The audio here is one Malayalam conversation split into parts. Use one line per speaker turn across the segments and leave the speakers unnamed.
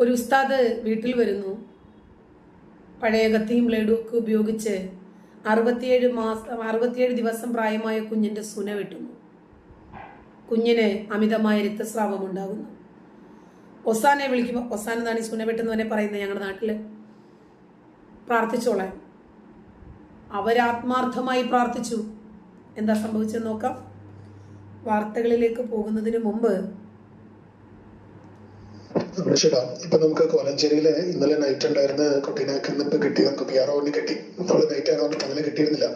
ഒരു ഉസ്താദ് വീട്ടിൽ വരുന്നു. പഴയ കത്തിയും ബ്ലേഡും ഒക്കെ ഉപയോഗിച്ച് അറുപത്തിയേഴ് മാസം അറുപത്തിയേഴ് ദിവസം പ്രായമായ കുഞ്ഞിന്റെ സുന വെട്ടുന്നു. കുഞ്ഞിന് അമിതമായ രക്തസ്രാവം ഉണ്ടാകുന്നു. ഒസാനെ വിളിക്കുമ്പോൾ ഒസാൻ എന്നാണ് ഈ സുന വെട്ടുന്നവനെ പറയുന്നത് ഞങ്ങളുടെ നാട്ടിൽ പ്രാർത്ഥിച്ചോളെ അവരാത്മാർത്ഥമായി പ്രാർത്ഥിച്ചു. എന്താ സംഭവിച്ചെന്ന് നോക്കാം. വാർത്തകളിലേക്ക് പോകുന്നതിന് മുമ്പ്
അഭിഷേടാ ഇപ്പൊ നമുക്ക് കോലഞ്ചേരിയിൽ ഇന്നലെ നൈറ്റ് ഉണ്ടായിരുന്ന കുട്ടീനെ ഇന്നിപ്പോ കിട്ടി. നമുക്ക് പി ആർ ഒന് കിട്ടി. നമ്മൾ നൈറ്റ് ആയതുകൊണ്ട് പകൽ കിട്ടിയിരുന്നില്ല.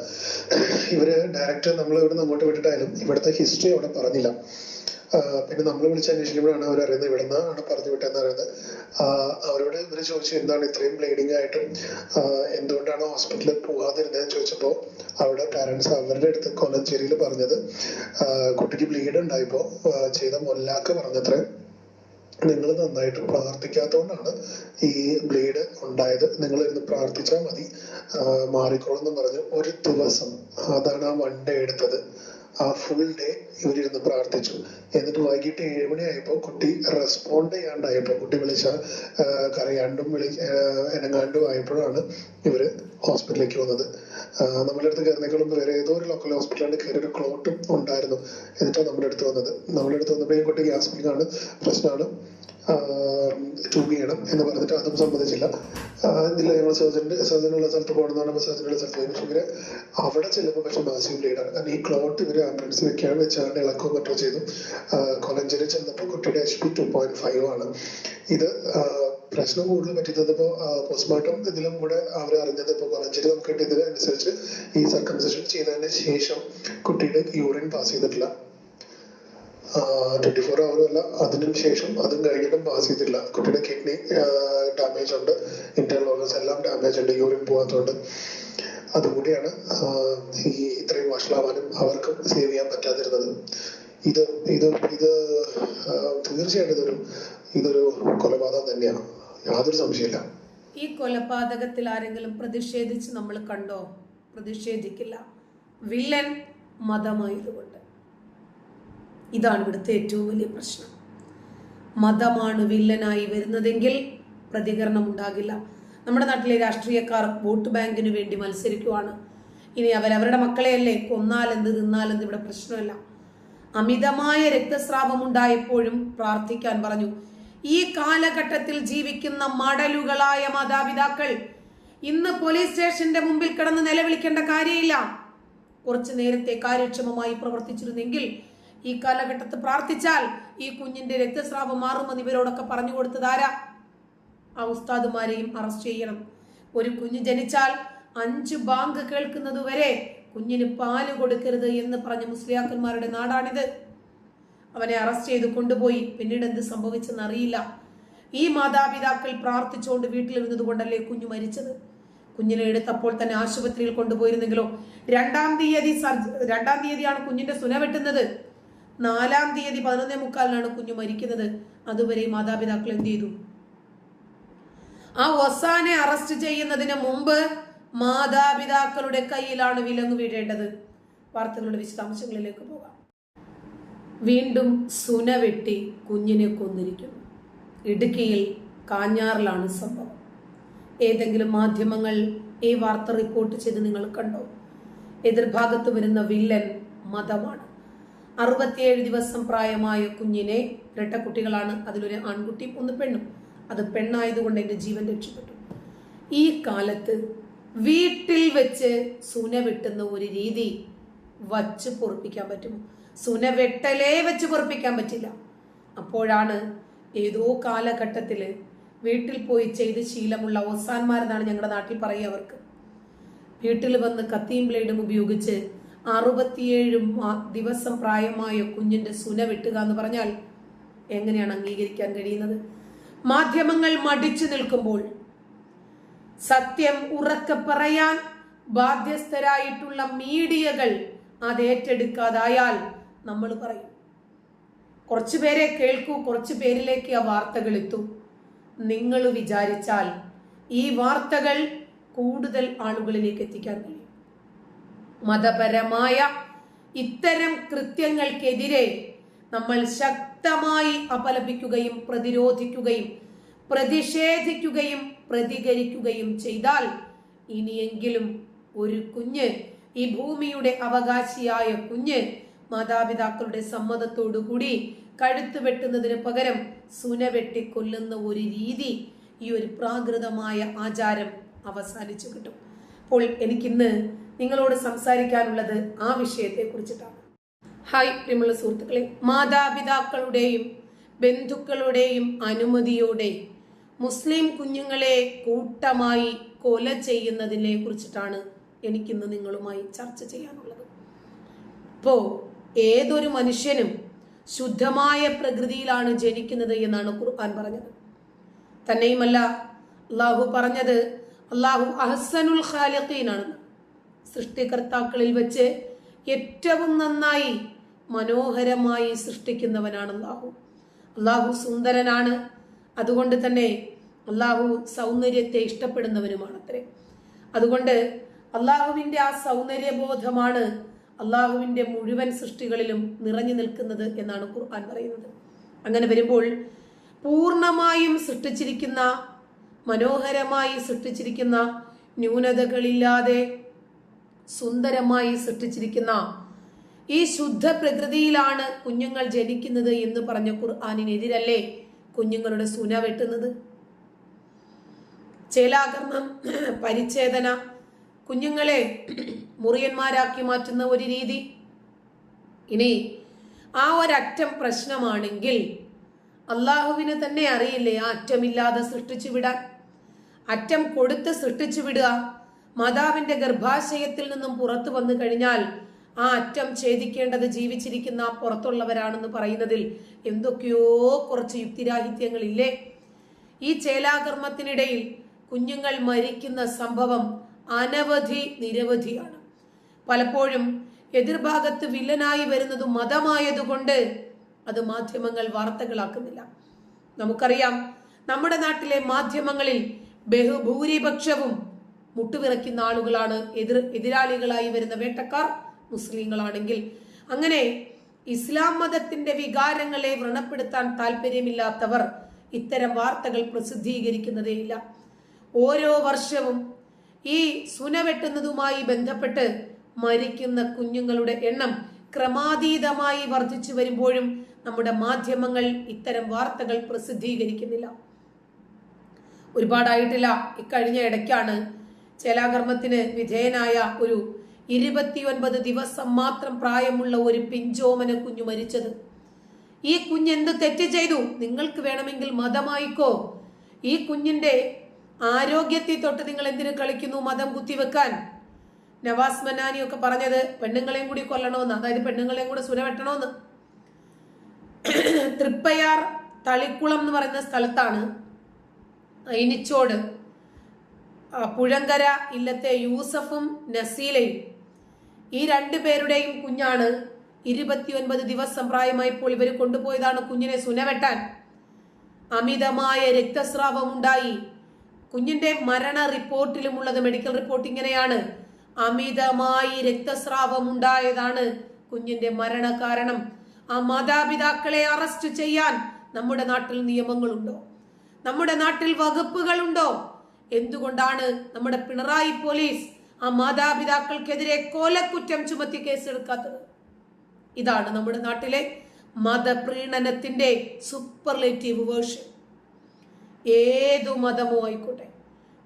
ഇവർ ഡയറക്റ്റ് നമ്മൾ ഇവിടെ അങ്ങോട്ട് വിട്ടിട്ടായാലും ഇവിടുത്തെ ഹിസ്റ്ററി അവിടെ പറഞ്ഞില്ല. പിന്നെ നമ്മൾ വിളിച്ച് അന്വേഷിക്കുമ്പോഴാണ് അവർ അറിയുന്നത് ഇവിടെ ആണ് പറഞ്ഞു വിട്ടെന്ന് അറിയുന്നത്. അവരോട് ഇവർ ചോദിച്ചു എന്താണ് ഇത്രയും ബ്ലീഡിങ് ആയിട്ട് എന്തുകൊണ്ടാണ് ഹോസ്പിറ്റലിൽ പോകാതിരുന്നതെന്ന് ചോദിച്ചപ്പോ അവിടെ പാരന്റ്സ് അവരുടെ അടുത്ത് കൊലഞ്ചേരിയിൽ പറഞ്ഞത് കുട്ടിക്ക് ബ്ലീഡ് ഉണ്ടായപ്പോ ചെയ്ത മൊല്ലാക്ക് പറഞ്ഞത്രേ. നിങ്ങൾ നന്നായിട്ട് പ്രാർത്ഥിക്കാത്തതുകൊണ്ടാണ് ഈ ബ്ലീഡ് ഉണ്ടായത്. നിങ്ങൾ ഇരുന്ന് പ്രാർത്ഥിച്ചാൽ മതി. ആ, മാറിക്കോളും എന്ന് പറഞ്ഞു. ഒരു ദിവസം അതാണ് ആ ഡേ എടുത്തത്. ആ ഫുൾ ഡേ ഇവരിരുന്ന് പ്രാർത്ഥിച്ചു. എന്നിട്ട് വൈകിട്ട് ഏഴ് മണിയായപ്പോൾ കുട്ടി റെസ്പോണ്ട് ചെയ്യാണ്ടായപ്പോൾ കുട്ടി വിളിച്ച കരയാണ്ടും വിളി എനങ്ങാണ്ടും ആയപ്പോഴാണ് ഇവർ ഹോസ്പിറ്റലിലേക്ക് വന്നത്. നമ്മുടെ അടുത്ത് കയറുന്നേക്കാളും വേറെ ഏതോ ഒരു ലോക്കൽ ഹോസ്പിറ്റലാണ് കയറി ഒരു ക്ലോട്ടും ഉണ്ടായിരുന്നു. എന്നിട്ടാണ് നമ്മുടെ അടുത്ത് വന്നത്. നമ്മുടെ അടുത്ത് വന്നപ്പോൾ ഈ കുട്ടി ഗ്യാസ് ആണ് പ്രശ്നമാണ് ട്യൂബ് ചെയ്യണം എന്ന് പറഞ്ഞിട്ട് അതും സമ്മതിച്ചില്ല ഇതിൽ ഞങ്ങൾ സർജന്റെ സർജനുള്ള സ്ഥലത്ത് പോകണമെന്നാണ് പറഞ്ഞപ്പോൾ സർജനുള്ള സ്ഥലത്ത് പോയി പക്ഷേ ഇവർ അവിടെ ചെല്ലുമ്പോൾ പക്ഷെ മാസീവ് ലീഡാണ് കാരണം ഈ ക്ലോട്ട് ഇവർ ആംബുലൻസ് വെക്കാൻ വെച്ചാണ്ട് ഇളക്കുകയും മറ്റോ ചെയ്തു കൊലഞ്ചേരി ചെന്നപ്പോൾ കുട്ടിയുടെ H P two point five ആണ്. ഇത് പ്രശ്നം കൂടുതൽ പറ്റുന്നത് ഇപ്പോൾ പോസ്റ്റ്മോർട്ടം ഇതിലും കൂടെ അവർ അറിഞ്ഞത് ഇപ്പോൾ കൊലഞ്ചേരി നമുക്ക് കിട്ടിയതിനനുസരിച്ച് ഈ സർക്കംസേഷൻ ചെയ്തതിന് ശേഷം കുട്ടിയുടെ യൂറിൻ പാസ് ചെയ്തിട്ടില്ല. ട്വന്റി ഫോർ അവർ അല്ല അതിനും ശേഷം അതും കഴിഞ്ഞിട്ടും പാസ് ചെയ്തില്ല കുട്ടിയുടെ കിഡ്നി ഡാമേജ് ഉണ്ട് ഇന്റർ ഓർഗൻസ് എല്ലാം ഡാമേജ് ഉണ്ട് യൂറിൻ പോകാത്തതുകൊണ്ട്. അതുകൂടിയാണ് ഈ ഇത്രയും വഷളാവാനും അവർക്കും സേവ് ചെയ്യാൻ പറ്റാതിരുന്നത്. ഇത് ഇത് ഇത് തീർച്ചയായിട്ടും ഇതൊരു ഇതൊരു കൊലപാതകം തന്നെയാണ്. യാതൊരു സംശയമില്ല
ഈ കൊലപാതകത്തിൽ ആരെങ്കിലും പ്രതിഷേധിച്ച് നമ്മൾ കണ്ടോ? പ്രതിഷേധിക്കില്ല. വില്ലൻ മതമായതുകൊണ്ട് ഇതാണ് ഇവിടുത്തെ ഏറ്റവും വലിയ പ്രശ്നം. മതമാണ് വില്ലനായി വരുന്നതെങ്കിൽ പ്രതികരണം ഉണ്ടാകില്ല. നമ്മുടെ നാട്ടിലെ രാഷ്ട്രീയക്കാർ വോട്ട് ബാങ്കിന് വേണ്ടി മത്സരിക്കുവാണ്. ഇനി അവരവരുടെ മക്കളെയല്ലേ? കൊന്നാലെന്ത് തിന്നാലെന്ത്? ഇവിടെ പ്രശ്നമല്ല. അമിതമായ രക്തസ്രാവം ഉണ്ടായപ്പോഴും പ്രാർത്ഥിക്കാൻ പറഞ്ഞു. ഈ കാലഘട്ടത്തിൽ ജീവിക്കുന്ന മടലുകളായ മാതാപിതാക്കൾ ഇന്ന് പോലീസ് സ്റ്റേഷന്റെ മുമ്പിൽ കിടന്ന് നിലവിളിക്കേണ്ട കാര്യമില്ല. കുറച്ചു നേരത്തെ കാര്യക്ഷമമായി പ്രവർത്തിച്ചിരുന്നെങ്കിൽ ഈ കാലഘട്ടത്ത് പ്രാർത്ഥിച്ചാൽ ഈ കുഞ്ഞിന്റെ രക്തസ്രാവം മാറുമെന്ന് ഇവരോടൊക്കെ പറഞ്ഞു കൊടുത്തതാരാ ആ ഉസ്താദുമാരെയും അറസ്റ്റ് ചെയ്യണം. ഒരു കുഞ്ഞ് ജനിച്ചാൽ അഞ്ച് ബാങ്ക് കേൾക്കുന്നത് വരെ കുഞ്ഞിന് പാൽ കൊടുക്കരുത് എന്ന് പറഞ്ഞ മുസ്ലിയാക്കന്മാരുടെ നാടാണിത്. അവനെ അറസ്റ്റ് ചെയ്ത് കൊണ്ടുപോയി. പിന്നീട് എന്ത് സംഭവിച്ചെന്ന് അറിയില്ല. ഈ മാതാപിതാക്കൾ പ്രാർത്ഥിച്ചുകൊണ്ട് വീട്ടിലിരുന്നത് കൊണ്ടല്ലേ കുഞ്ഞു മരിച്ചത്? കുഞ്ഞിനെ എടുത്തപ്പോൾ തന്നെ ആശുപത്രിയിൽ കൊണ്ടുപോയിരുന്നെങ്കിലോ? രണ്ടാം തീയതി രണ്ടാം തീയതിയാണ് കുഞ്ഞിന്റെ സുന വെട്ടുന്നത്. നാലാം തീയതി പതിനൊന്നേ മുക്കാലിനാണ് കുഞ്ഞു മരിക്കുന്നത്. അതുവരെ മാതാപിതാക്കൾ എന്ത് ചെയ്തു? ആ ഒസാനെ അറസ്റ്റ് ചെയ്യുന്നതിന് മുമ്പ് മാതാപിതാക്കളുടെ കയ്യിലാണ് വിലങ്ങ് വീഴേണ്ടത്. വാർത്തകളുടെ വിശദാംശങ്ങളിലേക്ക് പോകാം. വീണ്ടും സുന വെട്ടി കുഞ്ഞിനെ കൊന്നിരിക്കുന്നു. ഇടുക്കിയിൽ കാഞ്ഞാറിലാണ് സംഭവം. ഏതെങ്കിലും മാധ്യമങ്ങൾ ഈ വാർത്ത റിപ്പോർട്ട് ചെയ്ത് നിങ്ങൾ കണ്ടോ? എതിർഭാഗത്ത് വരുന്ന വില്ലൻ മതമാണ്. അറുപത്തിയേഴ് ദിവസം പ്രായമായ കുഞ്ഞിനെ ഇരട്ടക്കുട്ടികളാണ്. അതിലൊരു ആൺകുട്ടിയും ഒന്ന് പെണ്ണും. അത് പെണ്ണായതുകൊണ്ട് എന്റെ ജീവൻ രക്ഷപ്പെട്ടു. ഈ കാലത്ത് വീട്ടിൽ വെച്ച് സുന വെട്ടുന്ന ഒരു രീതി വച്ച് പൊറപ്പിക്കാൻ പറ്റുമോ? സുന വെട്ടലേ വെച്ച് പൊറപ്പിക്കാൻ പറ്റില്ല. അപ്പോഴാണ് ഏതോ കാലഘട്ടത്തിൽ വീട്ടിൽ പോയി ചെയ്ത് ശീലമുള്ള ഓസാന്മാരെന്നാണ് ഞങ്ങളുടെ നാട്ടിൽ പറയുക അവർക്ക്. വീട്ടിൽ വന്ന് കത്തിയും ബ്ലേഡും ഉപയോഗിച്ച് അറുപത്തിയേഴ് ദിവസം പ്രായമായ കുഞ്ഞിന്റെ സുന വെട്ടുക എന്ന് പറഞ്ഞാൽ എങ്ങനെയാണ് അംഗീകരിക്കാൻ കഴിയുന്നത്? മാധ്യമങ്ങൾ മടിച്ചു നിൽക്കുമ്പോൾ സത്യം ഉറക്കെ പറയാൻ ബാധ്യസ്ഥരായിട്ടുള്ള മീഡിയകൾ അത് ഏറ്റെടുക്കാതായാൽ നമ്മൾ പറയും. കുറച്ചു പേരെ കേൾക്കൂ കുറച്ചു പേരിലേക്ക് ആ വാർത്തകൾ എത്തും. നിങ്ങൾ വിചാരിച്ചാൽ ഈ വാർത്തകൾ കൂടുതൽ ആളുകളിലേക്ക് എത്തിക്കാൻ കഴിയും. മതപരമായ ഇത്തരം കൃത്യങ്ങൾക്കെതിരെ നമ്മൾ ശക്തമായി അപലപിക്കുകയും പ്രതിരോധിക്കുകയും പ്രതിഷേധിക്കുകയും പ്രതികരിക്കുകയും ചെയ്താൽ ഇനിയെങ്കിലും ഒരു കുഞ്ഞ് ഈ ഭൂമിയുടെ അവകാശിയായ കുഞ്ഞ് മാതാപിതാക്കളുടെ സമ്മതത്തോടുകൂടി കഴുത്ത് വെട്ടുന്നതിന് പകരം സുന വെട്ടിക്കൊല്ലുന്ന ഒരു രീതി ഈ ഒരു പ്രാകൃതമായ ആചാരം അവസാനിച്ചു കിട്ടും. അപ്പോൾ എനിക്കിന്ന് നിങ്ങളോട് സംസാരിക്കാനുള്ളത് ആ വിഷയത്തെ കുറിച്ചിട്ടാണ് ഹായ് പ്രിയമുള്ള സുഹൃത്തുക്കളെ. മാതാപിതാക്കളുടെയും ബന്ധുക്കളുടെയും അനുമതിയോടെ മുസ്ലിം കുഞ്ഞുങ്ങളെ കൂട്ടമായി കൊല ചെയ്യുന്നതിനെ കുറിച്ചിട്ടാണ് എനിക്കിന്ന് നിങ്ങളുമായി ചർച്ച ചെയ്യാനുള്ളത്. ഇപ്പോ ഏതൊരു മനുഷ്യനും ശുദ്ധമായ പ്രകൃതിയിലാണ് ജനിക്കുന്നത് എന്നാണ് ഖുർആൻ പറഞ്ഞത്. തന്നെയുമല്ല അള്ളാഹു പറഞ്ഞത് അള്ളാഹു അഹ്സനുൽ ഖാലിഖീനാണ് സൃഷ്ടികർത്താക്കളിൽ വെച്ച് ഏറ്റവും നന്നായി മനോഹരമായി സൃഷ്ടിക്കുന്നവനാണ് അള്ളാഹു അള്ളാഹു സുന്ദരനാണ്. അതുകൊണ്ട് തന്നെ അള്ളാഹു സൗന്ദര്യത്തെ ഇഷ്ടപ്പെടുന്നവനുമാണ് അത്രേ അതുകൊണ്ട് അള്ളാഹുവിന്റെ ആ സൗന്ദര്യബോധമാണ് അള്ളാഹുവിന്റെ മുഴുവൻ സൃഷ്ടികളിലും നിറഞ്ഞു നിൽക്കുന്നത് എന്നാണ് ഖുർആൻ പറയുന്നത്. അങ്ങനെ വരുമ്പോൾ പൂർണമായും സൃഷ്ടിച്ചിരിക്കുന്ന മനോഹരമായി സൃഷ്ടിച്ചിരിക്കുന്ന ന്യൂനതകളില്ലാതെ സുന്ദരമായി സൃഷ്ടിച്ചിരിക്കുന്ന ഈ ശുദ്ധ പ്രകൃതിയിലാണ് കുഞ്ഞുങ്ങൾ ജനിക്കുന്നത് എന്ന് പറഞ്ഞ ഖുർആാനിനെതിരല്ലേ കുഞ്ഞുങ്ങളുടെ സുന വെട്ടുന്നത്? ചേലാകർണം പരിച്ഛേദന കുഞ്ഞുങ്ങളെ മുറിയന്മാരാക്കി മാറ്റുന്ന ഒരു രീതി. ഇനി ആ ഒരറ്റം പ്രശ്നമാണെങ്കിൽ അള്ളാഹുവിന് തന്നെ അറിയില്ലേ ആ അറ്റമില്ലാതെ സൃഷ്ടിച്ചു വിടാൻ? അറ്റം കൊടുത്ത് സൃഷ്ടിച്ചു വിടുക. മാതാവിന്റെ ഗർഭാശയത്തിൽ നിന്നും പുറത്തു വന്നു കഴിഞ്ഞാൽ ആ അറ്റം ഛേദിക്കേണ്ടത് ജീവിച്ചിരിക്കുന്ന പുറത്തുള്ളവരാണെന്ന് പറയുന്നതിൽ എന്തൊക്കെയോ കുറച്ച് യുക്തിരാഹിത്യങ്ങളില്ലേ? ഈ ചേലാകർമ്മത്തിനിടയിൽ കുഞ്ഞുങ്ങൾ മരിക്കുന്ന സംഭവം അനവധി നിരവധിയാണ്. പലപ്പോഴും എതിർഭാഗത്ത് വില്ലനായി വരുന്നത് മതമായതുകൊണ്ട് അത് മാധ്യമങ്ങൾ വാർത്തകളാക്കുന്നില്ല. നമുക്കറിയാം നമ്മുടെ നാട്ടിലെ മാധ്യമങ്ങളിൽ ബഹുഭൂരിപക്ഷവും മുട്ടുവിറയ്ക്കുന്ന ആളുകളാണ് എതിർ എതിരാളികളായി വരുന്ന വേട്ടക്കാർ മുസ്ലിങ്ങളാണെങ്കിൽ. അങ്ങനെ ഇസ്ലാം മതത്തിന്റെ വികാരങ്ങളെ വ്രണപ്പെടുത്താൻ താല്പര്യമില്ലാത്തവർ ഇത്തരം വാർത്തകൾ പ്രസിദ്ധീകരിക്കുന്നതേയില്ല ഓരോ വർഷവും ഈ സുന വെട്ടുന്നതുമായി ബന്ധപ്പെട്ട് മരിക്കുന്ന കുഞ്ഞുങ്ങളുടെ എണ്ണം ക്രമാതീതമായി വർദ്ധിച്ചു വരുമ്പോഴും നമ്മുടെ മാധ്യമങ്ങൾ ഇത്തരം വാർത്തകൾ പ്രസിദ്ധീകരിക്കുന്നില്ല. ഒരുപാടായിട്ടില്ല. ഇക്കഴിഞ്ഞ ഇടയ്ക്കാണ് ചേലാകർമ്മത്തിന് വിധേയനായ ഒരു ഇരുപത്തിയൊൻപത് ദിവസം മാത്രം പ്രായമുള്ള ഒരു പിഞ്ചോമന കുഞ്ഞു മരിച്ചത്. ഈ കുഞ്ഞ് എന്ത് തെറ്റ് ചെയ്തു? നിങ്ങൾക്ക് വേണമെങ്കിൽ മതമായിക്കോ? ഈ കുഞ്ഞിന്റെ ആരോഗ്യത്തെ തൊട്ട് നിങ്ങൾ എന്തിനു കളിക്കുന്നു മതം കുത്തിവെക്കാൻ? നവാസ് മനാനി ഒക്കെ പറഞ്ഞത് പെണ്ണുങ്ങളെയും കൂടി കൊല്ലണമെന്ന് അതായത് പെണ്ണുങ്ങളെയും കൂടെ സുര വെട്ടണമെന്ന്. തൃപ്പയാർ തളിക്കുളം എന്ന് പറയുന്ന സ്ഥലത്താണ് ഐനിച്ചോട് പുഴങ്കര ഇല്ലത്തെ യൂസഫും നസീലയും. ഈ രണ്ടു പേരുടെയും കുഞ്ഞാണ് ഇരുപത്തിയൊൻപത് ദിവസം പ്രായമായപ്പോൾ ഇവർ കൊണ്ടുപോയതാണ് കുഞ്ഞിനെ സുനവെട്ടാൻ. അമിതമായ രക്തസ്രാവം ഉണ്ടായി. കുഞ്ഞിന്റെ മരണ റിപ്പോർട്ടിലുമുള്ളത് മെഡിക്കൽ റിപ്പോർട്ട് ഇങ്ങനെയാണ്. അമിതമായി രക്തസ്രാവം ഉണ്ടായതാണ് കുഞ്ഞിന്റെ മരണ കാരണം. ആ മാതാപിതാക്കളെ അറസ്റ്റ് ചെയ്യാൻ നമ്മുടെ നാട്ടിൽ നിയമങ്ങളുണ്ടോ? നമ്മുടെ നാട്ടിൽ വകുപ്പുകളുണ്ടോ? എന്തുകൊണ്ടാണ് നമ്മുടെ പിണറായി പോലീസ് ആ മാതാപിതാക്കൾക്കെതിരെ കൊലക്കുറ്റം ചുമത്തി കേസെടുക്കാത്തത്? ഇതാണ് നമ്മുടെ നാട്ടിലെ മതപ്രീണനത്തിന്റെ സൂപ്പർലേറ്റീവ് വേർഷൻ ഏതു മതമോ ആയിക്കോട്ടെ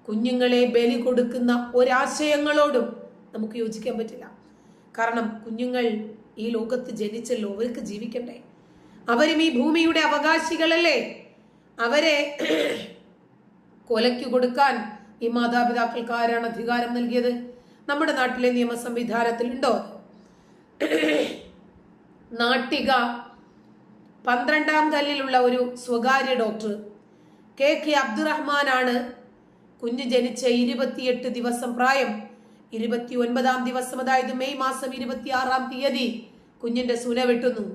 കുഞ്ഞുങ്ങളെ ബലി കൊടുക്കുന്ന ഒരാശയങ്ങളോടും നമുക്ക് യോജിക്കാൻ പറ്റില്ല. കാരണം കുഞ്ഞുങ്ങൾ ഈ ലോകത്ത് ജനിച്ചല്ലോ അവർക്ക് ജീവിക്കണ്ടേ? അവരും ഈ ഭൂമിയുടെ അവകാശികളല്ലേ? അവരെ കൊലയ്ക്ക് കൊടുക്കാൻ ഈ മാതാപിതാക്കൾക്ക് ആരാണ് അധികാരം നൽകിയത്. നമ്മുടെ നാട്ടിലെ നിയമ സംവിധാനത്തിൽ ഉണ്ടോ? നാട്ടിക പന്ത്രണ്ടാം കല്ലിലുള്ള ഒരു സ്വകാര്യ ഡോക്ടർ കെ കെ അബ്ദുറഹ്മാനാണ് കുഞ്ഞ് ജനിച്ച ഇരുപത്തിയെട്ട് ദിവസം പ്രായം. ഇരുപത്തി ഒൻപതാം ദിവസം അതായത് മെയ് മാസം ഇരുപത്തിയാറാം തീയതി കുഞ്ഞിന്റെ സുന വെട്ടുന്നു.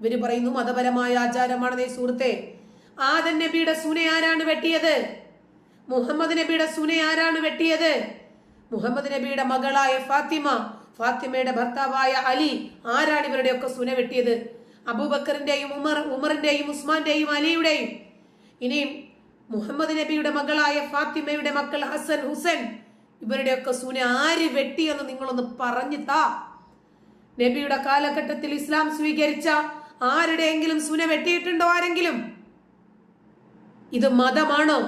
ഇവർ പറയുന്നു മതപരമായ ആചാരമാണെന്നേ സുഹൃത്തെ. ആദൻ നബിയുടെ സുന ആരാണ് വെട്ടിയത്? മുഹമ്മദ് നബിയുടെ സുനെ ആരാണ് വെട്ടിയത്? മുഹമ്മദ് നബിയുടെ മകളായ ഫാത്തിമ ഫാത്തിമയുടെ ഭർത്താവായ അലി ആരാണ് ഇവരുടെയൊക്കെ സുന വെട്ടിയത്? അബൂബക്കറിന്റെയും ഉമർ ഉമറിന്റെയും ഉസ്മാന്റെയും അലിയുടെയും. ഇനിയും മുഹമ്മദ് നബിയുടെ മകളായ ഫാത്തിമയുടെ മക്കൾ ഹസൻ ഹുസൈൻ ഇവരുടെയൊക്കെ സുന ആര് വെട്ടിയെന്ന് നിങ്ങളൊന്ന് പറഞ്ഞു താ. നബിയുടെ കാലഘട്ടത്തിൽ ഇസ്ലാം സ്വീകരിച്ച ആരുടെയെങ്കിലും സുന വെട്ടിയിട്ടുണ്ടോ ആരെങ്കിലും? ഇത് മതമാണോ?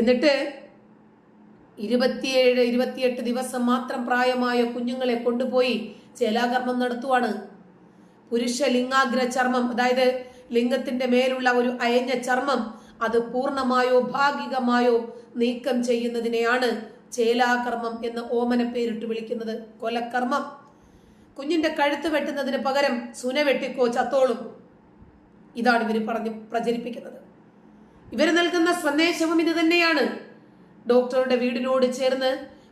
എന്നിട്ട് ഇരുപത്തിയേഴ് ഇരുപത്തിയെട്ട് ദിവസം മാത്രം പ്രായമായ കുഞ്ഞുങ്ങളെ കൊണ്ടുപോയി ചേലാകർമ്മം നടത്തുവാണ്. പുരുഷ ലിംഗാഗ്ര ചർമ്മം അതായത് ലിംഗത്തിന്റെ മേലുള്ള ഒരു അയഞ്ഞ ചർമ്മം അത് പൂർണമായോ ഭാഗികമായോ നീക്കം ചെയ്യുന്നതിനെയാണ് ചേലാകർമ്മം എന്ന ഓമന പേരിട്ട് വിളിക്കുന്നത്. കൊലക്കർമ്മം. കുഞ്ഞിന്റെ കഴുത്ത് വെട്ടുന്നതിന് പകരം സുന വെട്ടിക്കോ ചത്തോളും. ഇതാണ് ഇവർ പറഞ്ഞ് പ്രചരിപ്പിക്കുന്നത്. ഇവർ നൽകുന്ന സന്ദേശവും ഇത് തന്നെയാണ്. ഡോക്ടറുടെ വീടിനോട് ചേർന്ന്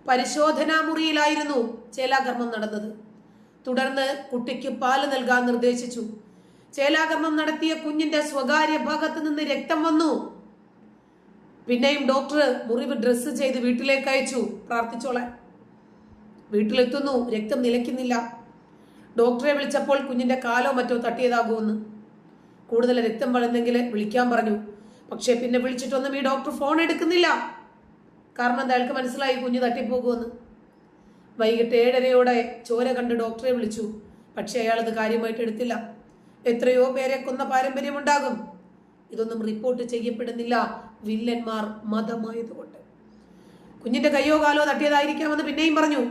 പരിശോധനാ മുറിയിലായിരുന്നു ചേലാകർമ്മം നടന്നത്. തുടർന്ന് കുട്ടിക്ക് പാൽ നൽകാൻ നിർദ്ദേശിച്ചു. ചേലാകർമ്മം നടത്തിയ കുഞ്ഞിന്റെ സ്വകാര്യ ഭാഗത്ത് നിന്ന് രക്തം വന്നു. പിന്നെയും ഡോക്ടർ മുറിവ് ഡ്രസ്സ് ചെയ്ത് വീട്ടിലേക്ക് അയച്ചു. പ്രാർത്ഥിച്ചോളാൻ. വീട്ടിലെത്തുന്നു. രക്തം നിലയ്ക്കുന്നില്ല. ഡോക്ടറെ വിളിച്ചപ്പോൾ കുഞ്ഞിന്റെ കാലോ മറ്റോ തട്ടിയതാകുമെന്ന്. കൂടുതൽ രക്തം വളർന്നെങ്കിൽ വിളിക്കാൻ പറഞ്ഞു. പക്ഷെ പിന്നെ വിളിച്ചിട്ടൊന്നും ഈ ഡോക്ടർ ഫോൺ എടുക്കുന്നില്ല. കാരണം അയാൾക്ക് മനസ്സിലായി കുഞ്ഞ് തട്ടിപ്പോകുമെന്ന്. വൈകിട്ട് ഏഴരയോടെ ചോര കണ്ട് ഡോക്ടറെ വിളിച്ചു. പക്ഷെ അയാൾ അത് കാര്യമായിട്ട് എടുത്തില്ല. എത്രയോ പേരെ കൊന്ന പാരമ്പര്യമുണ്ടാകും. ഇതൊന്നും റിപ്പോർട്ട് ചെയ്യപ്പെടുന്നില്ല. വില്ലന്മാർ മതമായതുകൊണ്ട്. കുഞ്ഞിന്റെ കയ്യോ കാലോ തട്ടിയതായിരിക്കാമെന്ന് പിന്നെയും പറഞ്ഞു.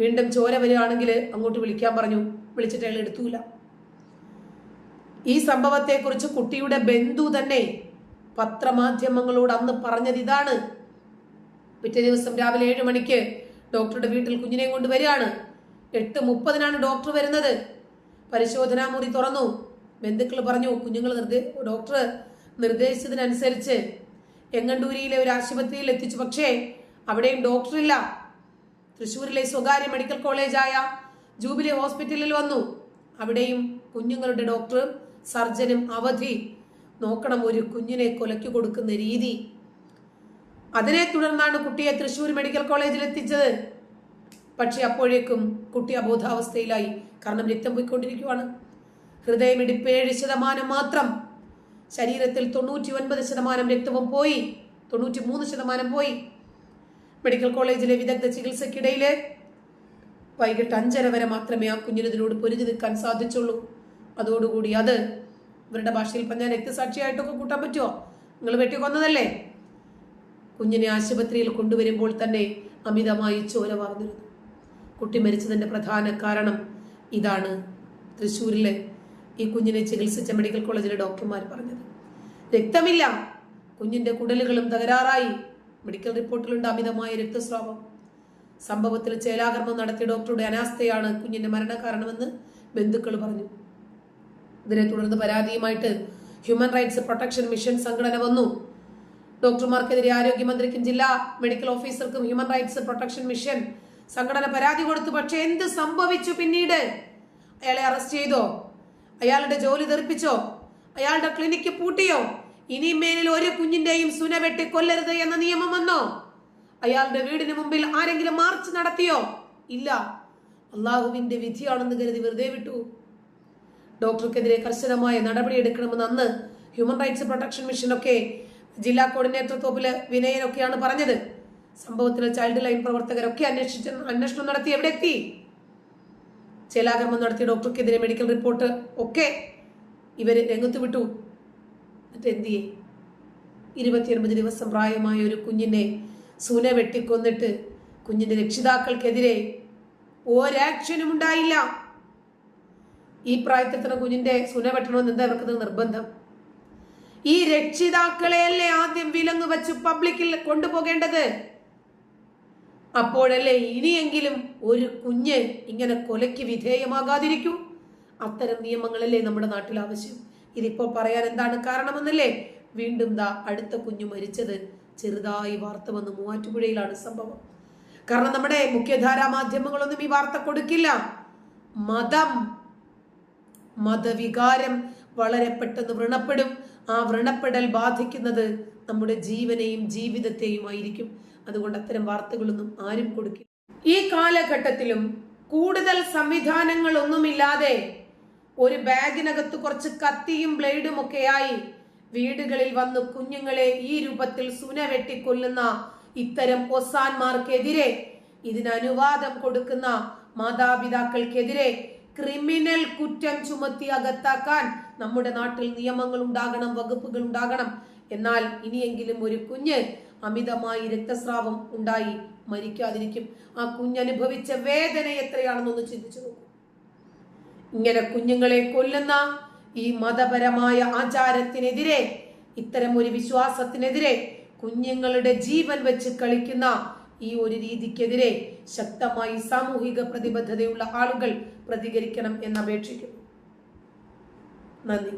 വീണ്ടും ചോര വരികയാണെങ്കിൽ അങ്ങോട്ട് വിളിക്കാൻ പറഞ്ഞു. വിളിച്ചിട്ട് അയാൾ എടുത്തൂല. ഈ സംഭവത്തെക്കുറിച്ച് കുട്ടിയുടെ ബന്ധു തന്നെ പത്രമാധ്യമങ്ങളോട് അന്ന് പറഞ്ഞത് ഇതാണ്. പിറ്റേ ദിവസം രാവിലെ ഏഴ് മണിക്ക് ഡോക്ടറുടെ വീട്ടിൽ കുഞ്ഞിനെ കൊണ്ട് വരികയാണ് എട്ട് മുപ്പതിനാണ് ഡോക്ടർ വരുന്നത്. പരിശോധനാ മുറി തുറന്നു. ബന്ധുക്കൾ പറഞ്ഞു കുഞ്ഞുങ്ങൾ നിർദ്ദേ ഡോക്ടർ നിർദ്ദേശിച്ചതിനനുസരിച്ച് എങ്ങണ്ടൂരിയിലെ ഒരു ആശുപത്രിയിൽ എത്തിച്ചു. പക്ഷേ അവിടെയും ഡോക്ടറില്ല. തൃശ്ശൂരിലെ സ്വകാര്യ മെഡിക്കൽ കോളേജായ ജൂബിലി ഹോസ്പിറ്റലിൽ വന്നു. അവിടെയും കുഞ്ഞുങ്ങളുടെ ഡോക്ടർ സർജനും അവധി. നോക്കണം ഒരു കുഞ്ഞിനെ കൊലയ്ക്ക് കൊടുക്കുന്ന രീതി. അതിനെ തുടർന്നാണ് കുട്ടിയെ തൃശ്ശൂർ മെഡിക്കൽ കോളേജിൽ എത്തിച്ചത് പക്ഷെ അപ്പോഴേക്കും കുട്ടി അബോധാവസ്ഥയിലായി. കാരണം രക്തം പോയിക്കൊണ്ടിരിക്കുവാണ്. ഹൃദയമിടിപ്പ് ഏഴ് ശതമാനം മാത്രം. ശരീരത്തിൽ തൊണ്ണൂറ്റി ഒൻപത് ശതമാനം രക്തവും പോയി. തൊണ്ണൂറ്റി മൂന്ന് ശതമാനം പോയി. മെഡിക്കൽ കോളേജിലെ വിദഗ്ധ ചികിത്സയ്ക്കിടയിൽ വൈകിട്ട് അഞ്ചര വരെ മാത്രമേ ആ കുഞ്ഞിനതിനോട് പൊരുതി നിൽക്കാൻ സാധിച്ചുള്ളൂ. അതോടുകൂടി അത് ഇവരുടെ ഭാഷയിൽ പറഞ്ഞാൽ രക്തസാക്ഷിയായിട്ടൊക്കെ കൂട്ടാൻ പറ്റുമോ നിങ്ങൾ വെട്ടി കൊന്നതല്ലേ? കുഞ്ഞിനെ ആശുപത്രിയിൽ കൊണ്ടുവരുമ്പോൾ തന്നെ അമിതമായി ചോര വാർന്നിരുന്നു. കുട്ടി മരിച്ചതിന്റെ പ്രധാന കാരണം ഇതാണ് തൃശ്ശൂരിലെ ഈ കുഞ്ഞിനെ ചികിത്സിച്ച മെഡിക്കൽ കോളേജിലെ ഡോക്ടർമാർ പറഞ്ഞത്. രക്തമില്ല. കുഞ്ഞിന്റെ കുടലുകളും തകരാറായി. മെഡിക്കൽ റിപ്പോർട്ടിലുണ്ട് അമിതമായ രക്തസ്രാവം. സംഭവത്തിൽ ചേലാകർമ്മം നടത്തിയ ഡോക്ടറുടെ അനാസ്ഥയാണ് കുഞ്ഞിന്റെ മരണകാരണമെന്ന് ബന്ധുക്കൾ പറഞ്ഞു. ഇതിനെ തുടർന്ന് പരാതിയുമായിട്ട് ഹ്യൂമൻ റൈറ്റ്സ് പ്രൊട്ടക്ഷൻ മിഷൻ സംഘടന വന്നു. ഡോക്ടർമാർക്കെതിരെ ആരോഗ്യമന്ത്രിക്കും ജില്ലാ മെഡിക്കൽ ഓഫീസർക്കും ഹ്യൂമൻ റൈറ്റ്സ് പ്രൊട്ടക്ഷൻ മിഷൻ സംഘടന പരാതി കൊടുത്തു. പക്ഷെ എന്ത് സംഭവിച്ചു പിന്നീട്? അയാളെ അറസ്റ്റ് ചെയ്തോ? അയാളുടെ ജോലി തെറിപ്പിച്ചോ? അയാളുടെ ക്ലിനിക്ക് പൂട്ടിയോ? ഇനി മേലിൽ ഒരു കുഞ്ഞിന്റെയും സുന വെട്ടി കൊല്ലരുത് എന്ന നിയമം വന്നോ? അയാളുടെ വീടിന് മുമ്പിൽ ആരെങ്കിലും മാർച്ച് നടത്തിയോ? ഇല്ല. അള്ളാഹുവിന്റെ വിധിയാണെന്ന് കരുതി വെറുതെ വിട്ടു. ഡോക്ടർക്കെതിരെ കർശനമായ നടപടിയെടുക്കണമെന്ന് അന്ന് ഹ്യൂമൻ റൈറ്റ്സ് പ്രൊട്ടക്ഷൻ മിഷനൊക്കെ ജില്ലാ കോർഡിനേറ്റർ തോപ്പിൽ വിനയനൊക്കെയാണ് പറഞ്ഞത്. സംഭവത്തിൽ ചൈൽഡ് ലൈൻ പ്രവർത്തകരൊക്കെ അന്വേഷിച്ച് അന്വേഷണം നടത്തി. എവിടെ എത്തി? ചേലാകർമ്മം നടത്തിയ ഡോക്ടർക്കെതിരെ മെഡിക്കൽ റിപ്പോർട്ട് ഒക്കെ ഇവർ രംഗത്ത് വിട്ടു എന്നിട്ട് എന്ത് ഇരുപത്തിയൊൻപത് ദിവസം പ്രായമായ ഒരു കുഞ്ഞിനെ സൂന വെട്ടിക്കൊന്നിട്ട് കുഞ്ഞിന്റെ രക്ഷിതാക്കൾക്കെതിരെ ഒരാക്ഷനും ഉണ്ടായില്ല ഈ പ്രായത്തിൽ തന്നെ കുഞ്ഞിന്റെ സുന വെട്ടണമെന്ന് എന്താ ഇവർക്ക് നിർബന്ധം? ഈ രക്ഷിതാക്കളെയല്ലേ ആദ്യം വിലങ്ങ് വെച്ച് പബ്ലിക്കിൽ കൊണ്ടുപോകേണ്ടത്? അപ്പോഴല്ലേ ഇനിയെങ്കിലും ഒരു കുഞ്ഞ് ഇങ്ങനെ കൊലയ്ക്ക് വിധേയമാകാതിരിക്കൂ? അത്തരം നിയമങ്ങളല്ലേ നമ്മുടെ നാട്ടിൽ ആവശ്യം ഇതിപ്പോൾ പറയാൻ എന്താണ് കാരണമെന്നല്ലേ? വീണ്ടും ദാ അടുത്ത കുഞ്ഞു മരിച്ചത് ചെറുതായി വാർത്ത വന്ന് മൂവാറ്റുപുഴയിലാണ് സംഭവം. കാരണം നമ്മുടെ മുഖ്യധാരാ മാധ്യമങ്ങളൊന്നും ഈ വാർത്ത കൊടുക്കില്ല. മതം മതവികാരം വളരെ പെട്ടെന്ന് വ്രണപ്പെടും. ആ വ്രണപ്പെടൽ ബാധിക്കുന്നത് നമ്മുടെ ജീവനെയും ജീവിതത്തെയും ആയിരിക്കും. അതുകൊണ്ട് അത്തരം വാർത്തകളൊന്നും ആരും കൊടുക്കില്ല. ഈ കാലഘട്ടത്തിലും കൂടുതൽ സംവിധാനങ്ങളൊന്നുമില്ലാതെ ഒരു ബാഗിനകത്ത് കുറച്ച് കത്തിയും ബ്ലേഡും ഒക്കെയായി വീടുകളിൽ വന്ന് കുഞ്ഞുങ്ങളെ ഈ രൂപത്തിൽ സുന വെട്ടിക്കൊല്ലുന്ന ഇത്തരം ഒസാൻമാർക്കെതിരെ ഇതിനനുവാദം കൊടുക്കുന്ന മാതാപിതാക്കൾക്കെതിരെ ക്രിമിനൽ കുറ്റം ചുമത്തി അകത്താക്കാൻ നമ്മുടെ നാട്ടിൽ നിയമങ്ങൾ ഉണ്ടാകണം വകുപ്പുകൾ ഉണ്ടാകണം. എന്നാൽ ഇനിയെങ്കിലും ഒരു കുഞ്ഞ് അമിതമായി രക്തസ്രാവം ഉണ്ടായി മരിക്കാതിരിക്കും. ആ കുഞ്ഞനുഭവിച്ച വേദന എത്രയാണെന്നൊന്ന് ചിന്തിച്ചു നോക്കും. ഇങ്ങനെ കുഞ്ഞുങ്ങളെ കൊല്ലുന്ന ഈ മതപരമായ ആചാരത്തിനെതിരെ ഇത്തരം ഒരു വിശ്വാസത്തിനെതിരെ കുഞ്ഞുങ്ങളുടെ ജീവൻ വെച്ച് കളിക്കുന്ന ഈ ഒരു രീതിക്കെതിരെ ശക്തമായി സാമൂഹിക പ്രതിബദ്ധതയുള്ള ആളുകൾ പ്രതികരിക്കണം എന്ന് അപേക്ഷിക്കുന്നു. നന്ദി.